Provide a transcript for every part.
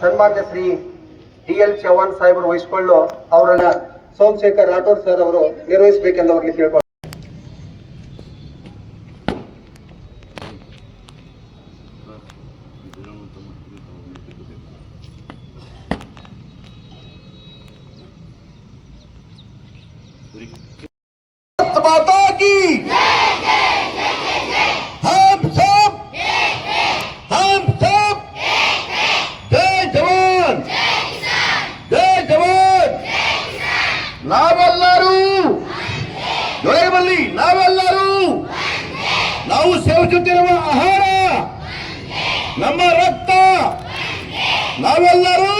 ಸನ್ಮಾನ್ಯ Shri D L Chavan ಸಾಹೇಬರು ವಹಿಸಿಕೊಂಡು ಅವರನ್ನ ಸೋಮಶೇಖರ್ ರಾಠೋಡ್ ಸರ್ ಅವರು ನಿರ್ವಹಿಸಬೇಕೆಂದು ಅವರಿಗೆ ತಿಳ್ಕೊಂಡು ಮಾತಾ ಜೊತೆಯಲ್ಲಿ ನಾವೆಲ್ಲರೂ ನಾವು ಸೇವಿಸುತ್ತಿರುವ ಆಹಾರ, ನಮ್ಮ ರಕ್ತ, ನಾವೆಲ್ಲರೂ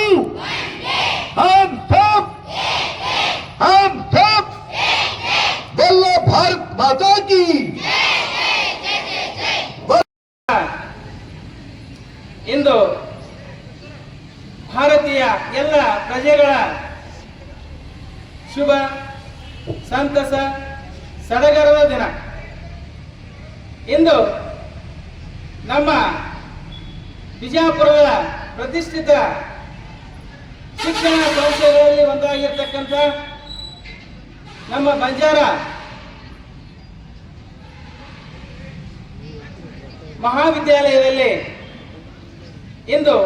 ಬೆಲ್ಲ ಭಾರತ್ ಮಾತಾ ಕಿ. ಇಂದು ಭಾರತೀಯ ಎಲ್ಲ ಪ್ರಜೆಗಳ ಶುಭ ಸಂತಸ. ಸಡಗರದ ದಿನ. ಇಂದು ನಮ್ಮ ಬಿಜಾಪುರದ ಪ್ರತಿಷ್ಠಿತ ಶಿಕ್ಷಣ ಸಂಸ್ಥೆಗಳಲ್ಲಿ ಒಂದಾಗಿರ್ತಕ್ಕಂಥ ನಮ್ಮ ಬಂಜಾರ ಮಹಾವಿದ್ಯಾಲಯದಲ್ಲಿ ಇಂದು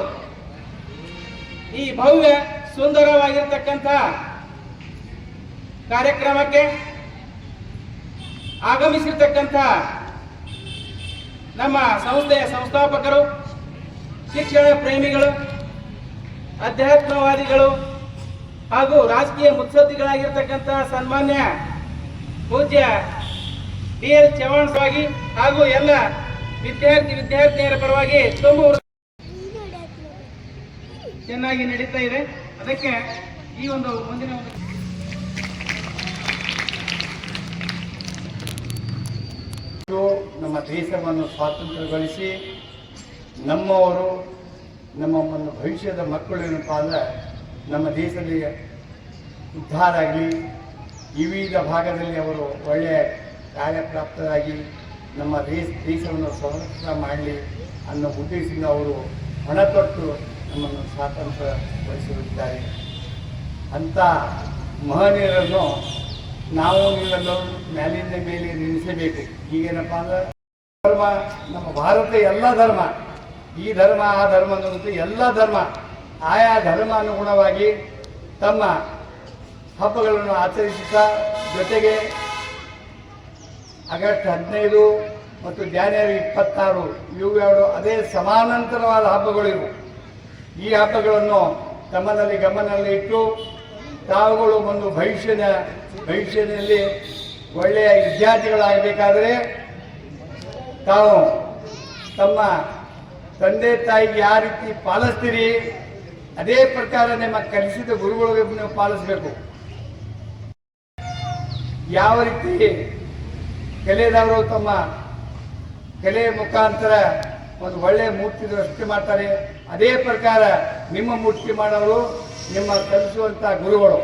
ಈ ಭವ್ಯ ಸುಂದರವಾಗಿರ್ತಕ್ಕಂಥ ಕಾರ್ಯಕ್ರಮಕ್ಕೆ ಆಗಮಿಸಿರ್ತಕ್ಕಂಥ ನಮ್ಮ ಸಂಸ್ಥೆಯ ಸಂಸ್ಥಾಪಕರು, ಶಿಕ್ಷಣ ಪ್ರೇಮಿಗಳು, ಅಧ್ಯಾತ್ಮವಾದಿಗಳು ಹಾಗೂ ರಾಜಕೀಯ ಮುತ್ಸದ್ದಿಗಳಾಗಿರ್ತಕ್ಕಂಥ ಸನ್ಮಾನ್ಯ ಪೂಜ್ಯ ಡಿ ಎಲ್ ಚವಾಣ್ ಪರವಾಗಿ ಹಾಗೂ ಎಲ್ಲ ವಿದ್ಯಾರ್ಥಿ ವಿದ್ಯಾರ್ಥಿನಿಯರ ಪರವಾಗಿ ತುಂಬ ಚೆನ್ನಾಗಿ ನಡೀತಾ ಇದೆ. ಅದಕ್ಕೆ ಈ ಒಂದು ಮುಂದಿನ ಒಂದು ದೇಶವನ್ನು ಸ್ವಾತಂತ್ರ್ಯಗೊಳಿಸಿ ನಮ್ಮವರು ನಮ್ಮ ಒಂದು ಭವಿಷ್ಯದ ಮಕ್ಕಳು ಏನಪ್ಪ ಅಂದ್ರೆ ನಮ್ಮ ದೇಶದಲ್ಲಿ ಉದ್ಧಾರ ಆಗಲಿ, ವಿವಿಧ ಭಾಗದಲ್ಲಿ ಅವರು ಒಳ್ಳೆಯ ಕಾರ್ಯಪ್ರಾಪ್ತರಾಗಿ ನಮ್ಮ ದೇಶ, ದೇಶವನ್ನು ಸ್ವತಂತ್ರ ಮಾಡಲಿ ಅನ್ನೋ ಉದ್ದೇಶದಿಂದ ಅವರು ಹಣ ತೊಟ್ಟು ನಮ್ಮನ್ನು ಸ್ವಾತಂತ್ರ್ಯಗೊಳಿಸಿರುತ್ತಾರೆ. ಅಂಥ ಮಹನೀಯರನ್ನು ನಾವು ನೀವೆಲ್ಲರೂ ಮ್ಯಾಲಿಂದ ಮೇಲೆ ನಿಲ್ಲಿಸಬೇಕು. ಈಗೇನಪ್ಪ ಅಂದ್ರೆ ಧರ್ಮ, ನಮ್ಮ ಭಾರತ ಎಲ್ಲ ಧರ್ಮ. ಈ ಧರ್ಮ, ಆ ಧರ್ಮ ಅನ್ನೋದು ಎಲ್ಲ ಧರ್ಮ. ಆಯಾ ಧರ್ಮ ಅನುಗುಣವಾಗಿ ತಮ್ಮ ಹಬ್ಬಗಳನ್ನು ಆಚರಿಸುತ್ತಾ ಜೊತೆಗೆ ಆಗಸ್ಟ್ ಹದಿನೈದು ಮತ್ತು ಜಾನ್ವರಿ ಇಪ್ಪತ್ತಾರು ಇವುಗಳು ಅದೇ ಸಮಾನಾಂತರವಾದ ಹಬ್ಬಗಳು ಇವು ಈ ಹಬ್ಬಗಳನ್ನು ತಮ್ಮನಲ್ಲಿ ಗಮನದಲ್ಲಿ ಇಟ್ಟು ತಾವುಗಳು ಒಂದು ಭವಿಷ್ಯದ ಭವಿಷ್ಯದಲ್ಲಿ ಒಳ್ಳೆಯ ವಿದ್ಯಾರ್ಥಿಗಳಾಗಬೇಕಾದರೆ ತಾವು ತಮ್ಮ ತಂದೆ ತಾಯಿಗೆ ಯಾವ ರೀತಿ ಪಾಲಿಸ್ತೀರಿ, ಅದೇ ಪ್ರಕಾರ ನಿಮ್ಮ ಕಲಿಸಿದ ಗುರುಗಳಿಗೆ ನೀವು ಪಾಲಿಸಬೇಕು. ಯಾವ ರೀತಿ ಕಲೆದವರು ತಮ್ಮ ಕಲೆಯ ಮುಖಾಂತರ ಒಂದು ಒಳ್ಳೆಯ ಮೂರ್ತಿ ಸೃಷ್ಟಿ ಮಾಡ್ತಾರೆ, ಅದೇ ಪ್ರಕಾರ ನಿಮ್ಮ ಮೂರ್ತಿ ಮಾಡೋರು ನಿಮ್ಮ ಕಲಿಸುವಂಥ ಗುರುಗಳು.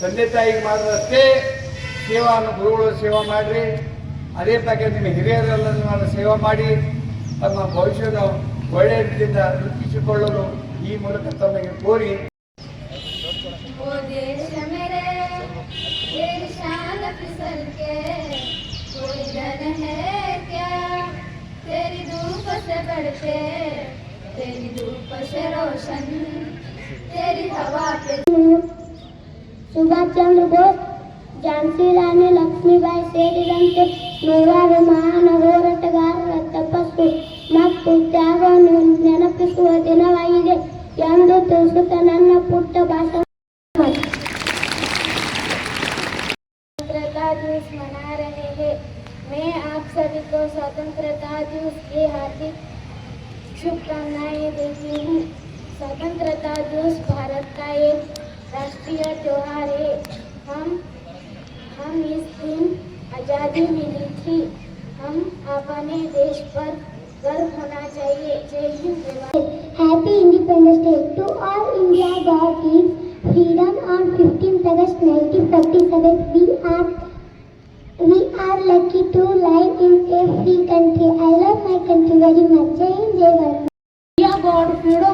ತಂದೆ ತಾಯಿಗೆ ಮಾಡಿದಷ್ಟೇ ಸೇವಾ ಗುರುಗಳು ಸೇವಾ ಮಾಡಿರಿ. ಅದೇ ಪ್ರಕಾರ ನಿಮ್ಮ ಹಿರಿಯರೆಲ್ಲ ಸೇವಾ ಮಾಡಿ ತಮ್ಮ ಭವಿಷ್ಯವನ್ನು ಒಳ್ಳೆಯ ರೀತಿಯಿಂದ ರೂಪಿಸಿಕೊಳ್ಳಲು ಈ ಮೂಲಕ ತಮಗೆ ಕೋರಿ ओ देश मेरे तेरी शान फिसल के कोई डर है क्या तेरी धूप से बढ़ के तेरी धूप से रोशन तेरी हवा पे सुभाष चंद्र बोस ಝಾನ್ಸಿ ರಾಣಿ ಲಕ್ಷ್ಮೀಬಾಯಿ ಸೇರಿದಂತೆ ನೂರಾರು ಮಹಾನ್ ಹೋರಾಟಗಾರರ ತಪಸ್ಸು ಮತ್ತು ತ್ಯಾಗವನ್ನು ನೆನಪಿಸುವ ದಿನವಾಗಿದೆ ಎಂದು ತಿಳಿಸುತ್ತಾ ನನ್ನ ಪುಟ್ಟ ಭಾಷಣ स्वतंत्रता दिवस मना रहे हैं मैं आप सभी को स्वतंत्रता दिवस की हार्दिक शुभकामनाएं देती हूँ स्वतंत्रता दिवस भारत का एक राष्ट्रीय त्योहार है हम हम इस दिन भी मिली थी। हम अपने देश पर गर्व होना चाहिए। जय Hind happy independence day to all India god give freedom on 15th August 1947 we are we are lucky to live in a free country I love my country very much जय हिंद जय Bharat India god freedom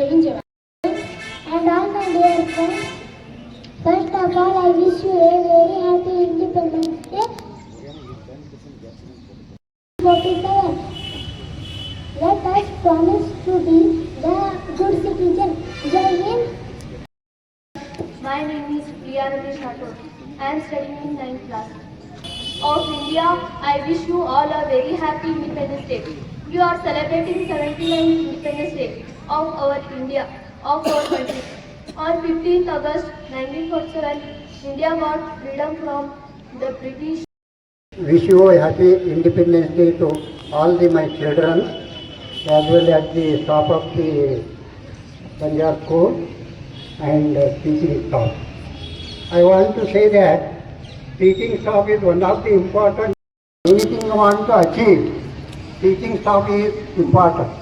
Bharat. And all my dear friends, first of all, I wish you a very happy Independence Day. 47. Let us promise to be the good citizen. Jai Hind. My name is Priya Ramesh Rathod. I am studying in 9th class. Of India, I wish you all a very happy Independence Day. You are celebrating 79th Independence Day of our India, of our country. On 15th August 1947, India got freedom from the British. wish you a happy Independence Day to all the my children as well as the staff of the Punjab School and teaching staff. I want to say that teaching staff is one of the important, anything you want to achieve, teaching staff is important.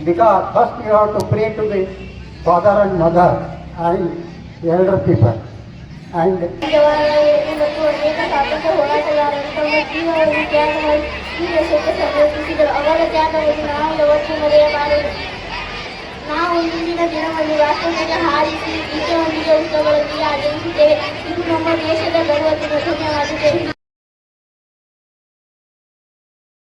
Because first you have to pray to the father and mother and elder people. And Jawaharlal ಮತ್ತು ಅನೇಕ ಸ್ವಾತಂತ್ರ್ಯ ಹೋರಾಟಗಾರರು ತಮ್ಮ ಜೀವನವನ್ನು ತ್ಯಾಗ ಮಾಡಿ ಈ ದೇಶಕ್ಕೆ ಸಂರಕ್ಷಿಸಿದರು ಅವರ ತ್ಯಾಗವನ್ನು ನಾವು ಯಾವತ್ತೂ ಮರೆಯಬಾರದು ನಾವು ಇಂದಿನ ದಿನವನ್ನು ರಾಷ್ಟ್ರಧ್ವಜ ಹಾರಿಸಿ ಗೀತೆಯೊಂದಿಗೆ ಉತ್ಸವಗಳೊಂದಿಗೆ ಆಚರಿಸಿದ್ದೇವೆ ಇದು ನಮ್ಮ ದೇಶದ ಗರ್ವ ದಿನ ಧನ್ಯವಾದ ಜೈ ಹಿಂದ್.